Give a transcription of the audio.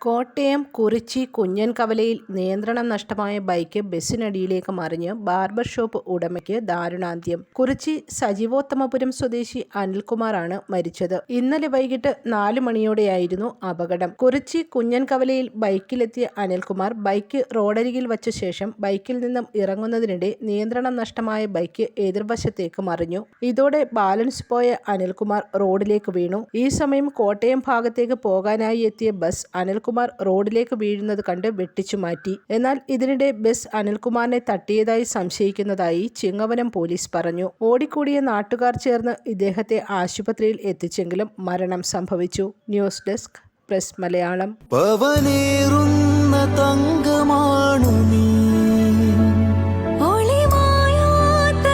കോട്ടയം കുറിച്ചി കുഞ്ഞൻകവലയിൽ നിയന്ത്രണം നഷ്ടമായ ബൈക്ക് ബസ്സിനടിയിലേക്ക് മറിഞ്ഞ് ബാർബർ ഷോപ്പ് ഉടമയ്ക്ക് ദാരുണാന്ത്യം. കുറിച്ചി സജീവോത്തമപുരം സ്വദേശി അനിൽകുമാറാണ് മരിച്ചത്. ഇന്നലെ വൈകിട്ട് നാല് മണിയോടെയായിരുന്നു അപകടം. കുറിച്ചി കുഞ്ഞൻകവലയിൽ ബൈക്കിലെത്തിയ അനിൽകുമാർ ബൈക്ക് റോഡരികിൽ വച്ച ശേഷം ബൈക്കിൽ നിന്നും ഇറങ്ങുന്നതിനിടെ നിയന്ത്രണം നഷ്ടമായ ബൈക്ക് എതിർവശത്തേക്ക് മറിഞ്ഞു. ഇതോടെ ബാലൻസ് പോയ അനിൽകുമാർ റോഡിലേക്ക് വീണു. ഈ സമയം കോട്ടയം ഭാഗത്തേക്ക് പോകാനായി എത്തിയ ബസ് അനിൽകുമാർ റോഡിലേക്ക് വീഴുന്നത് കണ്ട് വെട്ടിച്ചു മാറ്റി. എന്നാൽ ഇതിനിടെ ബസ് അനിൽകുമാറിനെ തട്ടിയതായി സംശയിക്കുന്നതായി ചിങ്ങവനം പോലീസ് പറഞ്ഞു. ഓടിക്കൂടിയ നാട്ടുകാർ ചേർന്ന് ഇദ്ദേഹത്തെ ആശുപത്രിയിൽ എത്തിച്ചെങ്കിലും മരണം സംഭവിച്ചു. News desk press Malayalam. തങ്കമാണു നീ. ഒളിമായാത്ത